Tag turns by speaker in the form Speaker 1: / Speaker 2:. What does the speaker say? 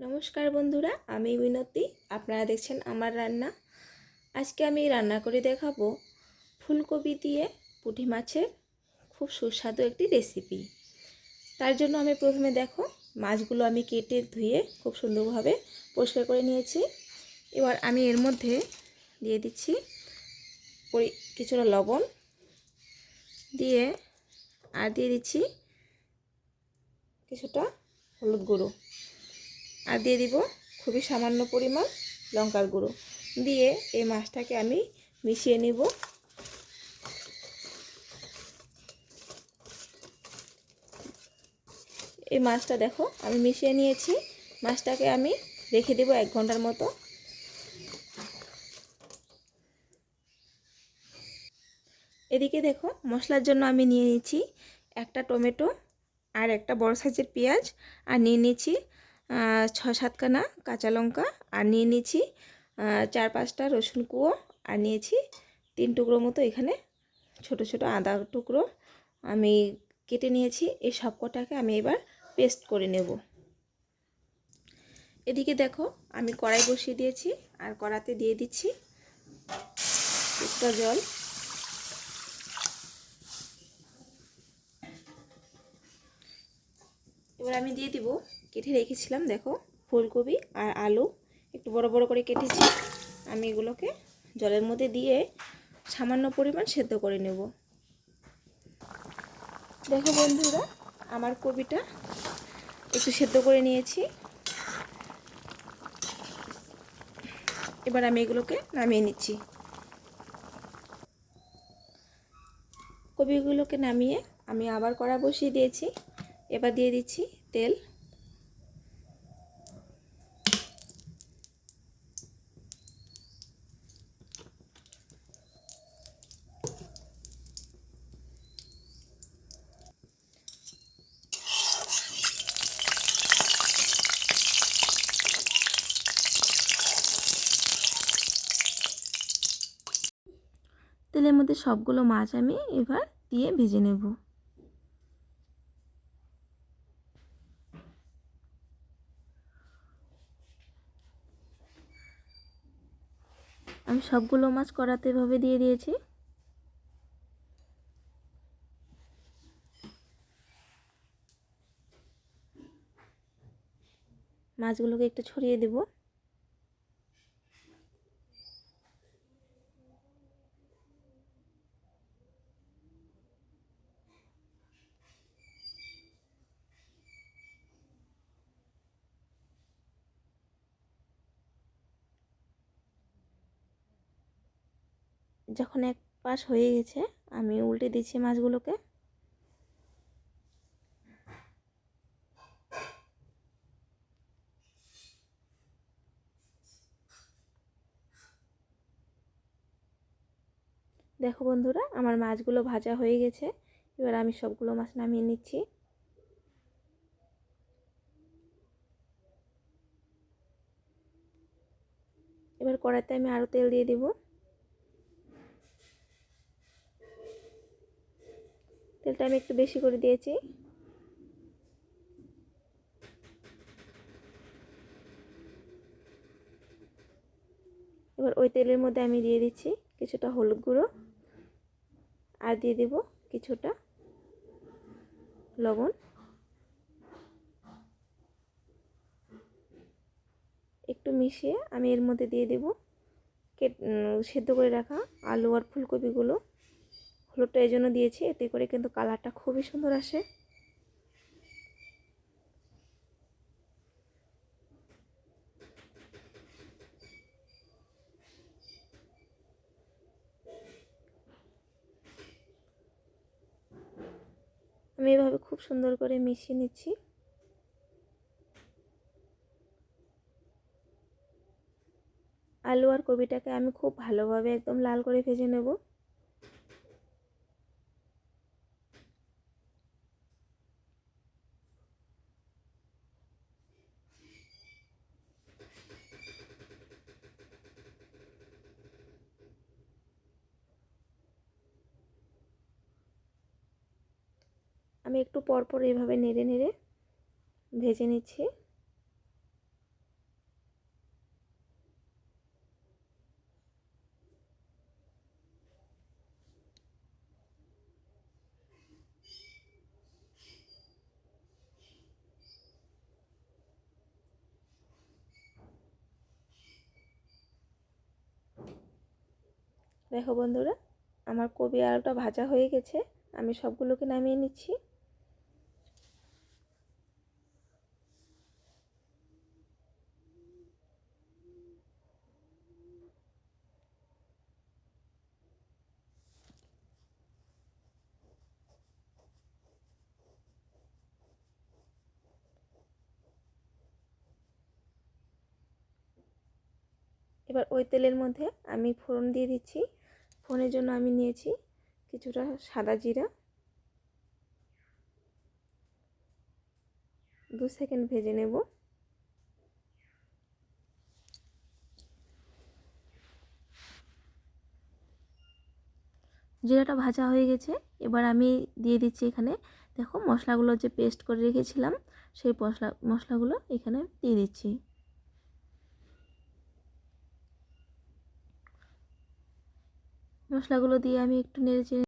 Speaker 1: নমস্কার বন্ধুরা, আমি মিনতি আপনারা দেখছেন আমার রান্না। আজকে আমি রান্না করে দেখাবো ফুলকপি দিয়ে পুঁটি মাছের খুব সুস্বাদু একটি রেসিপি তার জন্য আমি প্রথমে দেখো, মাছগুলো আমি কেটে ধুয়ে খুব সুন্দরভাবে পরিষ্কার করে নিয়েছি। এবার আমি এর মধ্যে দিয়ে দিচ্ছি কিছুটা লবণ দিয়ে, আর দিয়ে দিচ্ছি কিছুটা হলুদ গুঁড়ো। আর দিয়ে দিব খুবই সামান্য পরিমাণ লঙ্কার গুঁড়ো। দিয়ে এই মাছটাকে আমি মিশিয়ে নিব। এই মাছটা দেখো, আমি মিশিয়ে নিয়েছি। মাছটাকে আমি রেখে দেব এক ঘণ্টার মতো। এদিকে দেখো, মশলার জন্য আমি নিয়ে নিচ্ছি একটা টমেটো আর একটা বড় সাইজের পেঁয়াজ। আর নিয়ে নিচ্ছি ছ সাতখানা কাঁচা লঙ্কা আর নিয়ে নিয়েছি। চার পাঁচটা রসুন কুয়ো আর নিয়েছি তিন টুকরো মতো এখানে ছোট ছোট আদা টুকরো আমি কেটে নিয়েছি। এই সব কটাকে আমি এবার পেস্ট করে নেব। এদিকে দেখো আমি কড়াই বসিয়ে দিয়েছি আর কড়াতে দিয়ে দিচ্ছি একটা জল। এবার আমি দিয়ে দিব, কেটে রেখেছিলাম, দেখো, ফুলকপি আর আলু, একটু বড় বড় করে কেটেছি। আমি এগুলোকে জলের মধ্যে দিয়ে সামান্য পরিমাণ সেদ্ধ করে নেব। দেখো বন্ধুরা, আমার কপিটা একটু সেদ্ধ করে নিয়েছি। এবার আমি এগুলোকে নামিয়ে নিচ্ছি। কপিগুলোকে নামিয়ে আমি আবার কড়া বসিয়ে দিয়েছি। এবার দিয়ে দিচ্ছি তেল। তেলের মধ্যে সবগুলো মাছ আমি এবার দিয়ে ভেজে নেব। আমি সবগুলো মাছ কড়াতে এভাবে দিয়ে দিয়েছি। মাছগুলোকে একটু ছড়িয়ে দেব। যখন এক পাশ হয়ে গেছে, আমি উল্টে দিচ্ছি মাছগুলোকে। দেখো বন্ধুরা, আমার মাছগুলো ভাজা হয়ে গেছে। এবার আমি সবগুলো মাছ নামিয়ে নিচ্ছি। এবার কড়াইতে আমি আরও তেল দিয়ে দিব। তেলটা আমি একটু বেশি করে দিয়েছি। এবার ওই তেলের মধ্যে আমি দিয়ে দিচ্ছি কিছুটা হলুদ গুঁড়ো আর দিয়ে দেব কিছুটা লবণ। একটু মিশিয়ে আমি এর মধ্যে দিয়ে দেব কেট সেদ্ধ করে রাখা আলু আর ফুলকপিগুলো। হলুদটা এই জন্য দিয়েছি, এতে করে কিন্তু কালারটা খুবই সুন্দর আসে। আমি এভাবে খুব সুন্দর করে মিশিয়ে নিচ্ছি। আলু আর কবিটাকে আমি খুব ভালোভাবে একদম লাল করে ভেজে নেব। আমি একটু পরপর এভাবে নেড়ে নেড়ে ভেজে নিচ্ছি। দেখো বন্ধুরা, আমার কবি আলুটা ভাজা হয়ে গেছে, আমি সবগুলোকে নামিয়ে নিচ্ছি। এবার ওই তেলের মধ্যে আমি ফোড়ন দিয়ে দিচ্ছি। ফোড়নের জন্য আমি নিয়েছি কিছুটা সাদা জিরা। দু সেকেন্ড ভেজে নেব। জিরাটা ভাজা হয়ে গেছে। এবার আমি দিয়ে দিচ্ছি এখানে, দেখো মশলাগুলো যে পেস্ট করে রেখেছিলাম, সেই মশলা মশলাগুলো এখানে দিয়ে দিচ্ছি। মশলাগুলো দিয়ে আমি একটু নেড়ে চেড়ে